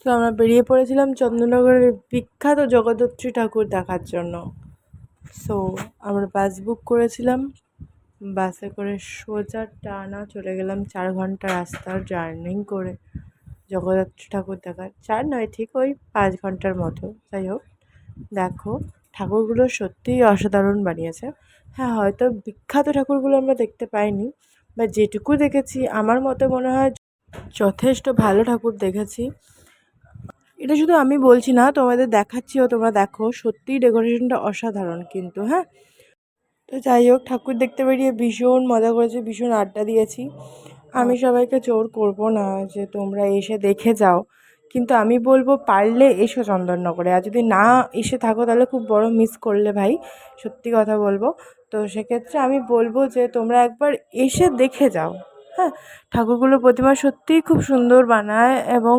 তো আমরা বেরিয়ে পড়েছিলাম চন্দননগরের বিখ্যাত জগদ্ধাত্রী ঠাকুর দেখার জন্য। সো আমরা বাস বুক করেছিলাম। বাসে করে সোজা টানা চলে গেলাম চার ঘণ্টা রাস্তার জার্নি করে জগদ্ধাত্রী ঠাকুর দেখার। চার নয়, ঠিক ওই পাঁচ ঘণ্টার মতো। যাই হোক, দেখো, ঠাকুরগুলো সত্যিই অসাধারণ বানিয়েছে। হ্যাঁ হয়তো বিখ্যাত ঠাকুরগুলো আমরা দেখতে পাইনি বা যেটুকু দেখেছি, আমার মতে মনে হয় যথেষ্ট ভালো ঠাকুর দেখেছি। এটা শুধু আমি বলছি না তোমাদের দেখাচ্ছিও তোমরা দেখো। সত্যিই ডেকোরেশনটা অসাধারণ কিন্তু হ্যাঁ? তো যাই হোক ঠাকুর দেখতে বেরিয়ে ভীষণ মজা করেছি ভীষণ আড্ডা দিয়েছি। আমি সবাইকে জোর করব না যে তোমরা এসে দেখে যাও। কিন্তু আমি বলব পারলে এসো চন্দননগরে। আর যদি না এসে থাকো তাহলে খুব বড় মিস করলে ভাই সত্যি কথা বলব। তো সেক্ষেত্রে আমি বলব যে তোমরা একবার এসে দেখে যাও। হ্যাঁ ঠাকুরগুলোর প্রতিমা সত্যিই খুব সুন্দর বানায় এবং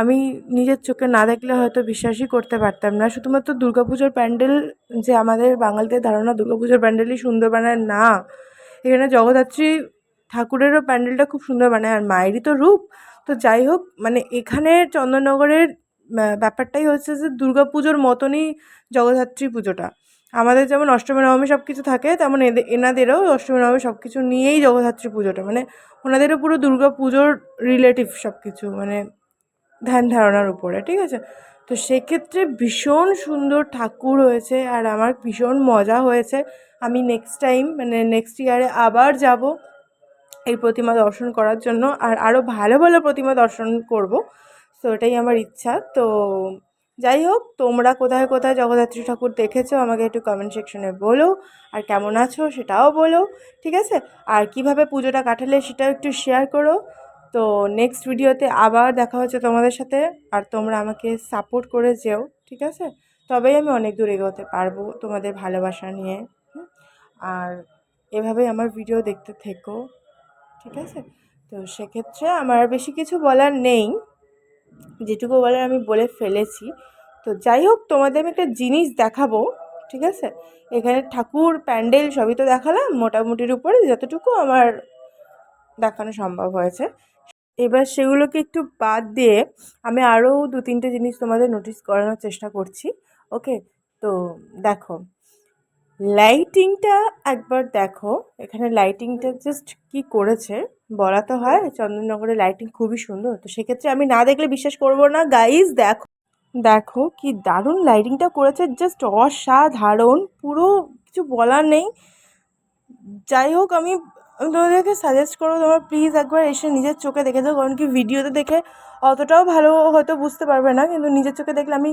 আমি নিজের চোখে না দেখলে হয়তো বিশ্বাসই করতে পারতাম না। শুধুমাত্র দুর্গাপুজোর প্যান্ডেল যে আমাদের বাঙালিদের ধারণা দুর্গাপুজোর প্যান্ডেলই সুন্দর বানায়, না। এখানে জগদ্ধাত্রী ঠাকুরেরও প্যান্ডেলটা খুব সুন্দর বানায় আর মায়েরই তো রূপ। তো যাই হোক মানে এখানে চন্দননগরের ব্যাপারটাই হচ্ছে যে দুর্গা পুজোর মতনই জগদ্ধাত্রী পুজোটা। আমাদের যেমন অষ্টমী, নবমী সব কিছু থাকে, তেমন এদের এনাদেরও অষ্টমী, নবমী সব কিছু নিয়েই জগদ্ধাত্রী পুজোটা। মানে ওনাদেরও পুরো দুর্গা পুজোর রিলেটিভ সব কিছু মানে ধ্যান ধারণার উপরে, ঠিক আছে? তো সেক্ষেত্রে ভীষণ সুন্দর ঠাকুর হয়েছে আর আমার ভীষণ মজা হয়েছে। আমি নেক্সট টাইম মানে নেক্সট ইয়ারে আবার যাব এই প্রতিমা দর্শন করার জন্য আর আরও ভালো ভালো প্রতিমা দর্শন করব। তো এটাই আমার ইচ্ছা। তো যাই হোক, তোমরা কোথায় কোথায় জগদ্ধাত্রী ঠাকুর দেখেছ আমাকে একটু কমেন্ট সেকশনে বলো, আর কেমন আছো সেটাও বলো, ঠিক আছে? আর কীভাবে পুজোটা কাটালে সেটাও একটু শেয়ার করো। তো নেক্সট ভিডিওতে আবার দেখা হচ্ছে তোমাদের সাথে, আর তোমরা আমাকে সাপোর্ট করে যেও, ঠিক আছে? তবেই আমি অনেক দূর এগোতে পারব তোমাদের ভালোবাসা নিয়ে আর এভাবেই আমার ভিডিও দেখতে থেকো, ঠিক আছে? তো সেক্ষেত্রে আমার বেশি কিছু বলার নেই। যেটুকু বলার আমি বলে ফেলেছি। তো যাই হোক, তোমাদের আমি একটা জিনিস দেখাবো, ঠিক আছে? এখানে ঠাকুর, প্যান্ডেল সবই তো দেখালাম, মোটামুটির উপরে যতটুকু আমার দেখানো সম্ভব হয়েছে। এবার সেগুলোকে একটু বাদ দিয়ে আমি আরও দু তিনটে জিনিস তোমাদের নোটিস করানোর চেষ্টা করছি ওকে তো দেখো লাইটিংটা একবার দেখো। এখানে লাইটিংটা জাস্ট কি করেছে? বলা তো হয় চন্দননগরের লাইটিং খুবই সুন্দর। তো সেক্ষেত্রে আমি না দেখলে বিশ্বাস করব না। গাইজ দেখো। দেখো কি দারুণ লাইটিংটা করেছে। জাস্ট অসাধারণ। পুরো কিছু বলার নেই। যাই হোক, আমি তোমাদেরকে সাজেস্ট করব তোমরা প্লিজ একবার এসে নিজের চোখে দেখে যাও। কারণ কি ভিডিওতে দেখে অতটাও ভালো হয়তো বুঝতে পারবে না। কিন্তু নিজের চোখে দেখলে আমি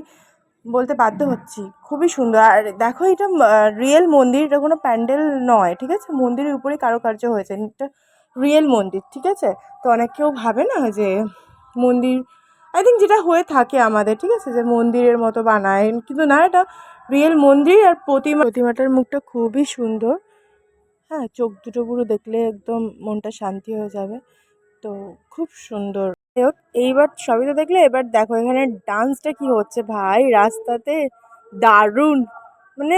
বলতে বাধ্য হচ্ছি। খুবই সুন্দর। আর দেখো এটা রিয়েল মন্দির, এটা কোনো প্যান্ডেল নয়, ঠিক আছে? মন্দিরের উপরে কারুকার্য হয়েছে। এটা রিয়েল মন্দির, ঠিক আছে? তো অনেক কেউ ভাবে না যে মন্দির আই থিঙ্ক যেটা হয়ে থাকে আমাদের, ঠিক আছে? যে মন্দিরের মতো বানায়। কিন্তু না, এটা রিয়েল মন্দির আর প্রতিমা, প্রতিমাটার মুখটা খুবই সুন্দর। হ্যাঁ চোখ দুটো পুরো দেখলে একদম মনটা শান্তি হয়ে যাবে। তো খুব সুন্দর। হোক এইবার সবই তো দেখলে, এবার দেখো এখানে ডান্সটা কি হচ্ছে ভাই? রাস্তাতে দারুণ। মানে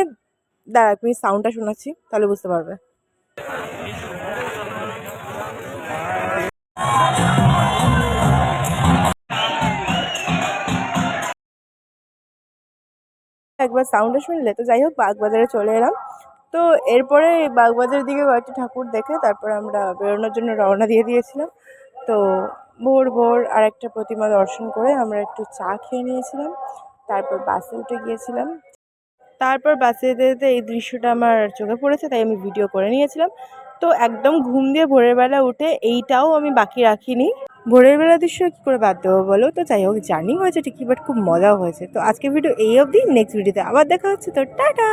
দাঁড়া তুমি সাউন্ডটা শোনাচ্ছি, তাহলে বুঝতে পারবে। একবার সাউন্ডটা শুনলে, তো যাই হোক বাগবাজারে চলে এলাম। তো এরপরে বাগবাজারের দিকে কয়েকটি ঠাকুর দেখে, তারপর আমরা বেরোনোর জন্য রওনা দিয়ে দিয়েছিলাম। তো ভোর ভোর আর একটা প্রতিমা দর্শন করে আমরা একটু চা খেয়ে নিয়েছিলাম, তারপর বাসে উঠে গিয়েছিলাম। তারপর বাসে যেতে যেতে এই দৃশ্যটা আমার চোখে পড়েছে, তাই আমি ভিডিও করে নিয়েছিলাম। তো একদম ঘুম দিয়ে ভোরের বেলা উঠে এইটাও আমি বাকি রাখিনি। ভোরের বেলা দৃশ্য কী করে বাদ দেবো বলো? তো যাই হোক, জার্নি হয়েছে ঠিকই বাট খুব মজাও হয়েছে। তো আজকে ভিডিও এই অবধি নেক্সট ভিডিওতে আবার দেখা হচ্ছে, তো টাটা!